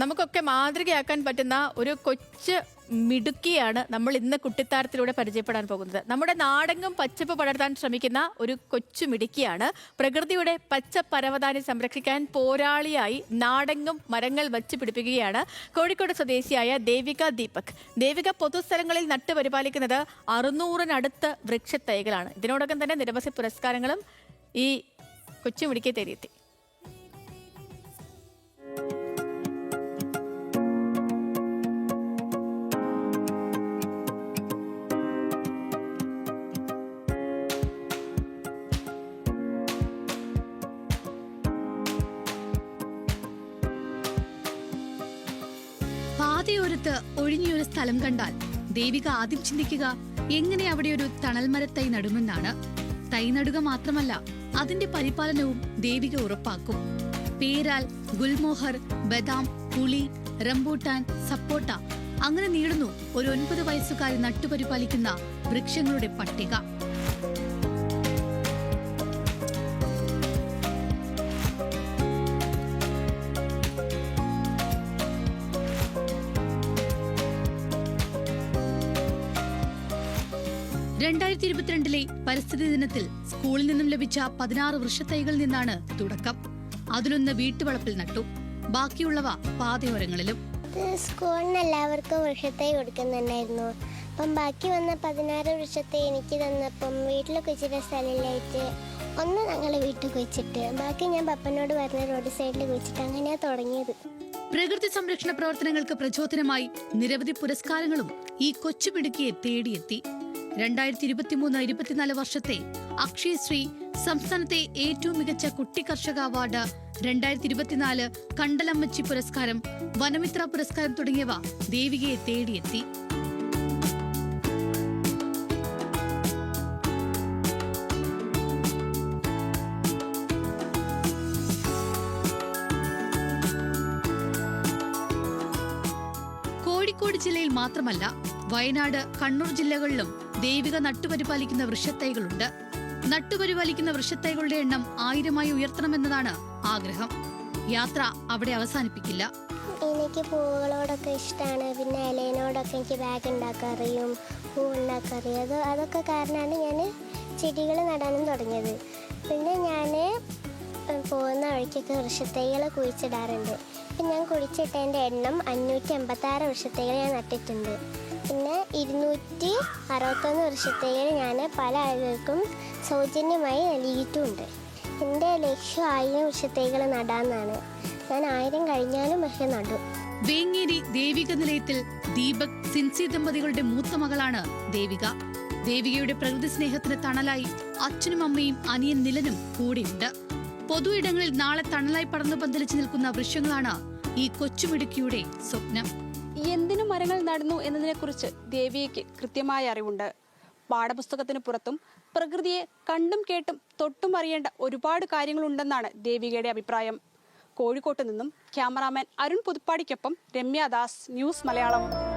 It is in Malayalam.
നമുക്കൊക്കെ മാതൃകയാക്കാൻ പറ്റുന്ന ഒരു കൊച്ചു മിടുക്കിയാണ് നമ്മൾ ഇന്ന് കുട്ടിത്താരത്തിലൂടെ പരിചയപ്പെടാൻ പോകുന്നത്. നമ്മുടെ നാടെങ്കും പച്ചപ്പ് പടർത്താൻ ശ്രമിക്കുന്ന ഒരു കൊച്ചു മിടുക്കിയാണ്. പ്രകൃതിയുടെ പച്ച പരവതാനി സംരക്ഷിക്കാൻ പോരാളിയായി നാടെങ്ങും മരങ്ങൾ വച്ച് പിടിപ്പിക്കുകയാണ് കോഴിക്കോട് സ്വദേശിയായ ദേവിക ദീപക്. ദേവിക പൊതുസ്ഥലങ്ങളിൽ നട്ടുപരിപാലിക്കുന്നത് അറുന്നൂറിനടുത്ത് വൃക്ഷത്തൈകളാണ്. ഇതിനോടകം തന്നെ നിരവധി പുരസ്കാരങ്ങളും ഈ കൊച്ചു മിടുക്കിയെ തേടിയെത്തി. പാതയോരത്ത് ഒഴിഞ്ഞൊരു സ്ഥലം കണ്ടാൽ ദേവിക ആദ്യം ചിന്തിക്കുക എങ്ങനെ അവിടെ ഒരു തണൽമരത്തൈ നടുമെന്നാണ്. തൈ നടുക മാത്രമല്ല അതിന്റെ പരിപാലനവും ദേവിക ഉറപ്പാക്കും. പേരാൽ ഗുൽമോഹർ ബദാം പുളി റംബൂട്ടാൻ സപ്പോട്ട അങ്ങനെ നീളുന്നു ഒരു ഒൻപത് വയസ്സുകാരി നട്ടുപരിപാലിക്കുന്ന വൃക്ഷങ്ങളുടെ പട്ടിക. രണ്ടായിരത്തി ഇരുപത്തിരണ്ടിലെ പരിസ്ഥിതി ദിനത്തിൽ സ്കൂളിൽ നിന്നും ലഭിച്ച പതിനാറ് വൃക്ഷത്തൈകളിൽ നിന്നാണ് തുടക്കം. അതിലൊന്ന് വീട്ടുവളപ്പിൽ നട്ടു. ബാക്കിയുള്ളവ പാതയോരങ്ങളിലും. സ്കൂളിന് എല്ലാവർക്കും വൃക്ഷത്തൈ കൊടുക്കുന്നുണ്ടായിരുന്നു. അപ്പം ബാക്കി വന്ന പതിനാറ് വൃക്ഷത്തെ എനിക്ക് തന്നപ്പം വീട്ടിൽ കുഴിച്ചിട്ട സ്ഥലമില്ലായിട്ട് ഒന്ന് ഞങ്ങൾ വീട്ടിൽ കുഴിച്ചിട്ട് ബാക്കി ഞാൻ പപ്പനോട് പറഞ്ഞ റോഡ് സൈഡിൽ കുഴിച്ചിട്ട് അങ്ങനെയാണ് തുടങ്ങിയത്. പ്രകൃതി സംരക്ഷണ പ്രവർത്തനങ്ങൾക്ക് പ്രചോദനമായി നിരവധി പുരസ്കാരങ്ങളും ഈ കൊച്ചുമിടുക്കിയെ തേടിയെത്തി. രണ്ടായിരത്തി ഇരുപത്തിമൂന്ന് ഇരുപത്തിനാല് വർഷത്തെ അക്ഷയശ്രീ സംസ്ഥാനത്തെ ഏറ്റവും മികച്ച കുട്ടി കർഷക അവാർഡ് രണ്ടായിരത്തി ഇരുപത്തിനാല് കണ്ടലമ്മച്ചി പുരസ്കാരം വനമിത്ര പുരസ്കാരം തുടങ്ങിയവ ദേവികയെ തേടിയെത്തി. കോഴിക്കോട് ജില്ലയിൽ മാത്രമല്ല വയനാട് കണ്ണൂർ ജില്ലകളിലും ദേവിക നട്ടുപരിപാലിക്കുന്ന വൃക്ഷത്തൈകളുണ്ട്. നട്ടുപരിപാലിക്കുന്ന വൃക്ഷത്തൈകളുടെ എണ്ണം ആയിരമായി ഉയർത്തണമെന്നതാണ് ആഗ്രഹം. യാത്ര അവിടെ അവസാനിപ്പിക്കില്ല. എനിക്ക് പൂവുകളോടൊക്കെ ഇഷ്ടമാണ് പിന്നെ ഇലയിനോടൊക്കെ എനിക്ക് ബാഗ് ഉണ്ടാക്കാൻ അറിയും പൂ ഉണ്ടാക്കാൻ അറിയും അത് അതൊക്കെ കാരണമാണ് ഞാൻ ചെടികൾ നടാനും തുടങ്ങിയത്. പിന്നെ ഞാൻ പോകുന്ന വഴിക്കൊക്കെ വൃക്ഷത്തൈകൾ കുഴിച്ചിടാറുണ്ട്. ഇപ്പം ഞാൻ കുഴിച്ചിട്ടതിന്റെ എണ്ണം അഞ്ഞൂറ്റി എൺപത്താറ് വൃക്ഷത്തൈകൾ ഞാൻ നട്ടിട്ടുണ്ട്. പിന്നെ ഇരുന്നൂറ്റി അറുപത്തൊന്ന് വർഷത്തേക്ക് ഞാൻ പല ആളുകൾക്കും സൗജന്യമായി നൽകിയിട്ടുമുണ്ട് എന്റെ ലക്ഷ്യം ആയിരം വൃക്ഷത്തൈകൾ നടാമെന്നാണ് ഞാൻ ആയിരം കഴിഞ്ഞാലും പക്ഷെ നടും. വേങ്ങേരി ദേവിക നിലയത്തിൽ ദീപക് സിൻസി ദമ്പതികളുടെ മൂത്ത മകളാണ് ദേവിക. ദേവികയുടെ പ്രകൃതി സ്നേഹത്തിന് തണലായി അച്ഛനും അമ്മയും അനിയൻ നിലനും കൂടെയുണ്ട്. പൊതു ഇടങ്ങളിൽ നാളെ തണലായി പടർന്നു പന്തലിച്ചു നിൽക്കുന്ന വൃക്ഷങ്ങളാണ് ഈ കൊച്ചുമിടുക്കിയുടെ സ്വപ്നം. എന്തിനു മരങ്ങൾ നടന്നു എന്നതിനെക്കുറിച്ച് ദേവിയയ്ക്ക് കൃത്യമായ അറിവുണ്ട്. പാഠപുസ്തകത്തിന് പുറത്തും പ്രകൃതിയെ കണ്ടും കേട്ടും തൊട്ടും അറിയേണ്ട ഒരുപാട് കാര്യങ്ങളുണ്ടെന്നാണ് ദേവികയുടെ അഭിപ്രായം. കോഴിക്കോട്ട് നിന്നും ക്യാമറാമാൻ അരുൺ പുതുപ്പാടിക്കൊപ്പം രമ്യ ദാസ് ന്യൂസ് മലയാളം.